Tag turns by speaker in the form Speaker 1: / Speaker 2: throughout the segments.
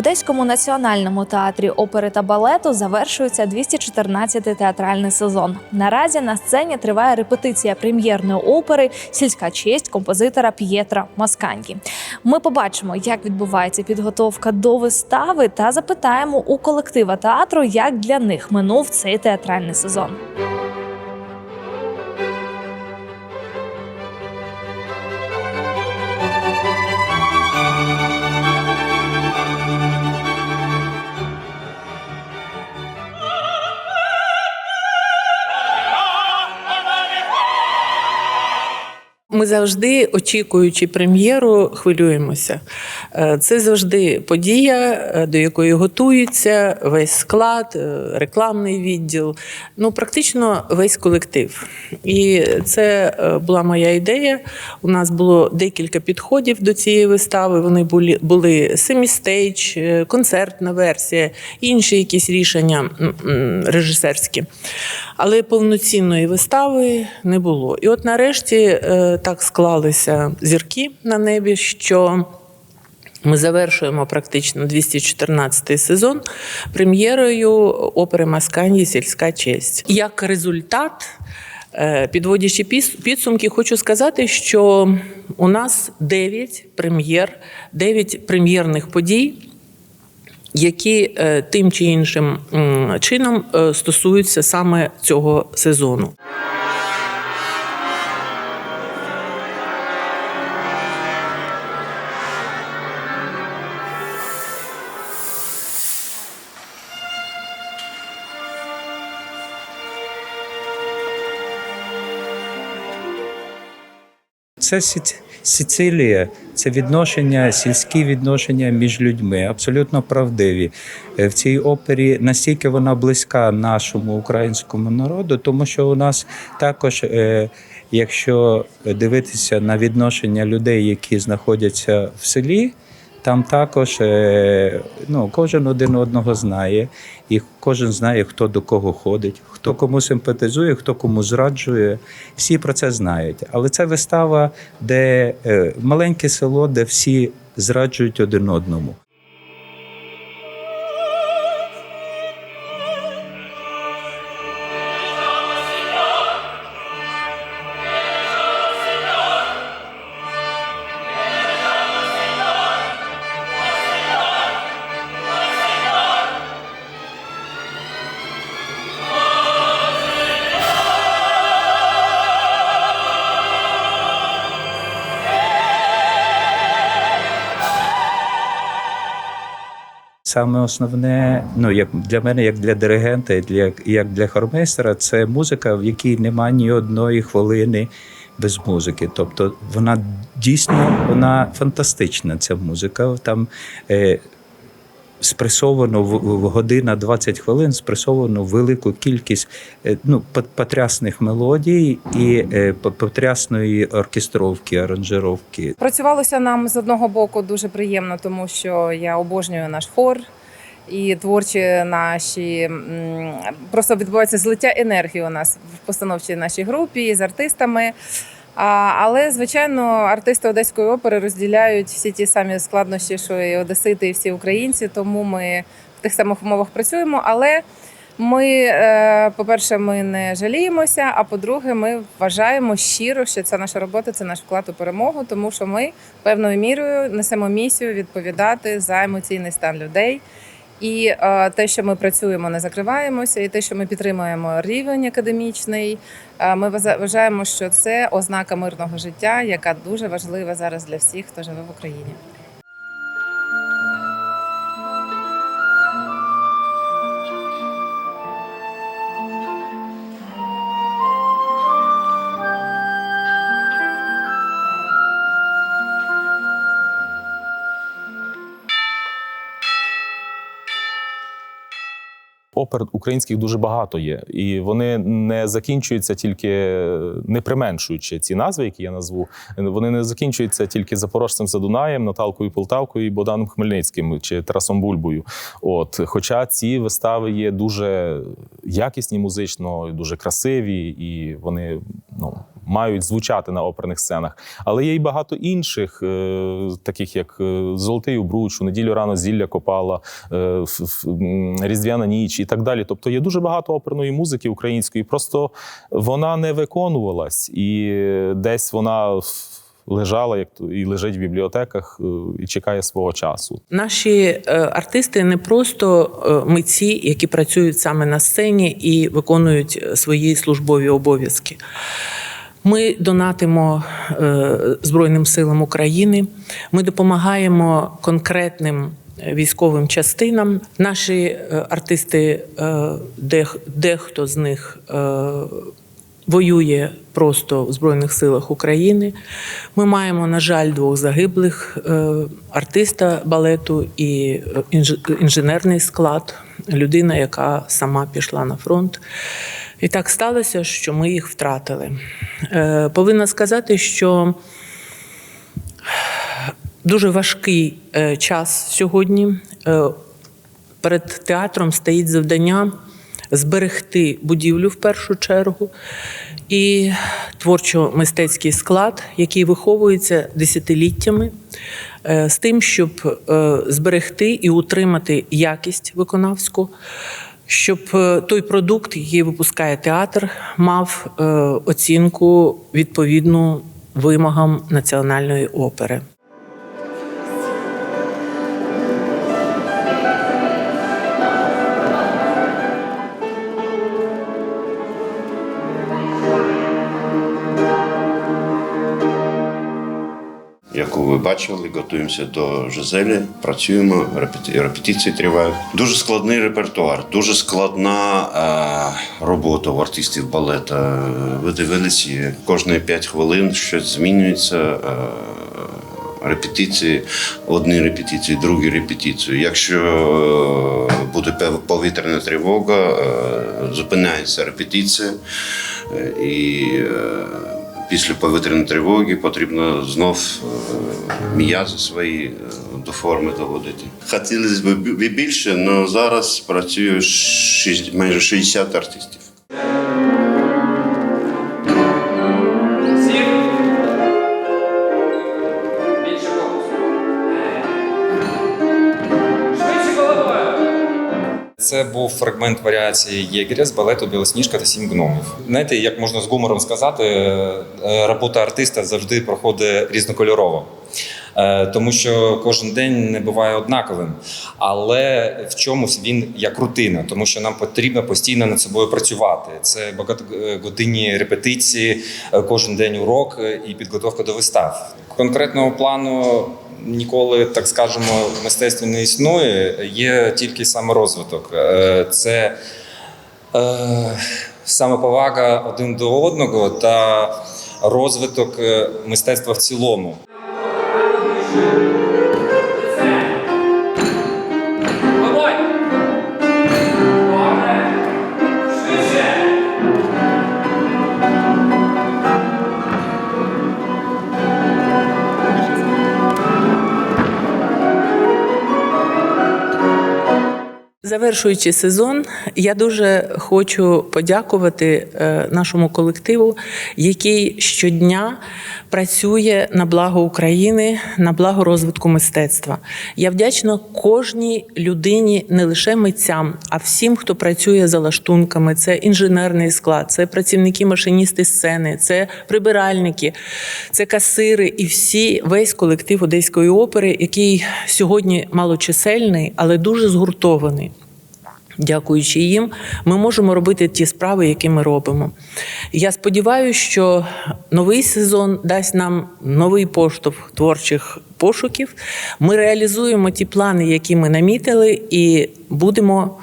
Speaker 1: Одеському національному театрі опери та балету завершується 214-й театральний сезон. Наразі на сцені триває репетиція прем'єрної опери Сільська честь композитора П'єтра Масканькі. Ми побачимо, як відбувається підготовка до вистави, та запитаємо у колектива театру, як для них минув цей театральний сезон.
Speaker 2: Ми завжди, очікуючи прем'єру, хвилюємося. Е, Це завжди подія, е, до якої готується весь склад, е, рекламний відділ, ну практично весь колектив. І це була моя ідея. У нас було декілька підходів до цієї вистави. Вони були, були семістейдж, концертна версія, інші якісь рішення режисерські. Але повноцінної вистави не було. І от нарешті е, так склалися зірки на небі, що ми завершуємо практично 214 сезон прем'єрою опери Маскані Сільська честь. Як результат, е, підводячи підсумки, хочу сказати, що у нас 9 прем'єр, 9 прем'єрних подій які е, тим чи іншим чином е, стосуються саме цього сезону.
Speaker 3: Це Сицилія, це відношення, сільські відношення між людьми, абсолютно правдиві. Е, В цій опері настільки вона близька нашому українському народу, тому що у нас також, е, якщо дивитися на відношення людей, які знаходяться в селі. Там також е, ну, кожен один одного знає, і кожен знає, хто до кого ходить, хто кому симпатизує, хто кому зраджує. Всі про це знають. Але це вистава, де е, маленьке село, де всі зраджують один одному. Саме основне, ну як для мене, як для диригента, для як для хормейстера, це музика, в якій немає ні одної хвилини без музики. Тобто вона дійсно вона фантастична. Ця музика. Там е, спресовано в, година 20 хвилин, спресовано велику кількість е, ну, потрясних мелодій і е, по- потрясної оркестровки, аранжировки.
Speaker 4: Працювалося нам з одного боку дуже приємно, тому що я обожнюю наш хор. І творчі наші просто відбувається злиття енергії у нас в постановчій нашій групі з артистами. Але, звичайно, артисти Одеської опери розділяють всі ті самі складнощі, що і одесити, і всі українці. Тому ми в тих самих умовах працюємо. Але ми, е, по-перше, ми не жаліємося. А по-друге, ми вважаємо щиро, що це наша робота, це наш вклад у перемогу, тому що ми певною мірою несемо місію відповідати за емоційний стан людей. І е, те, що ми працюємо, не закриваємося, і те, що ми підтримуємо рівень академічний, е, ми вважа- вважаємо, що це ознака мирного життя, яка дуже важлива зараз для всіх, хто живе в Україні.
Speaker 5: Опер українських дуже багато є, і вони не закінчуються тільки не применшуючи ці назви, які я назву. Вони не закінчуються тільки запорожцем за Дунаєм, Наталкою Полтавкою і Богданом Хмельницьким чи Тарасом Бульбою. От, хоча ці вистави є дуже якісні музично, дуже красиві, і вони ну мають звучати на оперних сценах. Але є й багато інших, е, таких як е, Золотий обруч, у неділю рано зілля копала, е, Різдвяна ніч і так далі. Тобто є дуже багато оперної музики української. Просто вона не виконувалась, і десь вона лежала як і лежить в бібліотеках і чекає свого часу.
Speaker 2: Наші артисти не просто митці, які працюють саме на сцені і виконують свої службові обов'язки. Ми донатимо е, Збройним силам України. Ми допомагаємо конкретним е, військовим частинам. Наші е, артисти, дех- дехто з них воює просто в Збройних силах України. Ми маємо, на жаль, двох загиблих артиста балету і інж- інженерний склад, людина, яка сама пішла на фронт. І так сталося, що ми їх втратили. Е, Повинна сказати, що дуже важкий е, час сьогодні. Е, Перед театром стоїть завдання зберегти будівлю в першу чергу і творчо-мистецький склад, який виховується десятиліттями, е, з тим, щоб е, зберегти і утримати якість виконавську, щоб е, той продукт, який випускає театр, мав оцінку відповідну вимогам національної опери.
Speaker 6: Яку ви бачили, готуємося до Жизелі, працюємо, репети- репетиції тривають. Дуже складний репертуар, дуже складна е, робота у артистів балету. Ви дивилися, кожні 5 хвилин щось змінюється. Е, репетиції, одні репетиції, другі репетиції. Якщо е, буде повітряна тривога, е, зупиняється репетиція е, і. Після повітряної тривоги потрібно знов е, м'язи свої е, до форми доводити. Хотілося б бі- більше, але зараз працює майже 60 артистів.
Speaker 7: Це був фрагмент варіації Єгеря з балету Білосніжка та сім гномів. Знаєте, як можна з гумором сказати, е, робота артиста завжди проходить різнокольорово. Е, Тому що кожен день не буває однаковим, але в чомусь він як рутина, тому що нам потрібно постійно над собою працювати. Це багатогодинні репетиції, е, кожен день урок і підготовка до вистав. Конкретного плану ніколи, так скажемо, в мистецтві не існує. Є тільки саморозвиток. Е, Це е, самоповага один до одного та розвиток е, мистецтва в цілому.
Speaker 2: Завершуючи сезон, я дуже хочу подякувати е, нашому колективу, який щодня працює на благо України, на благо розвитку мистецтва. Я вдячна кожній людині, не лише митцям, а всім, хто працює за лаштунками. Це інженерний склад, це працівники машиністи сцени, це прибиральники, це касири і всі весь колектив Одеської опери, який сьогодні малочисельний, але дуже згуртований. Дякуючи їм, ми можемо робити ті справи, які ми робимо. Я сподіваюся, що новий сезон дасть нам новий поштовх творчих пошуків. Ми реалізуємо ті плани, які ми намітили, і будемо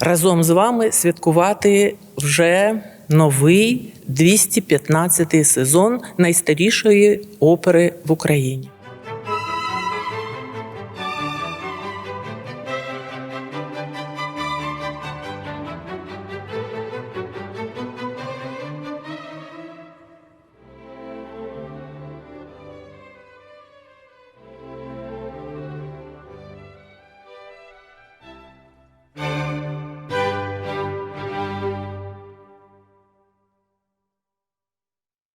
Speaker 2: разом з вами святкувати вже новий 215-й сезон найстарішої опери в Україні.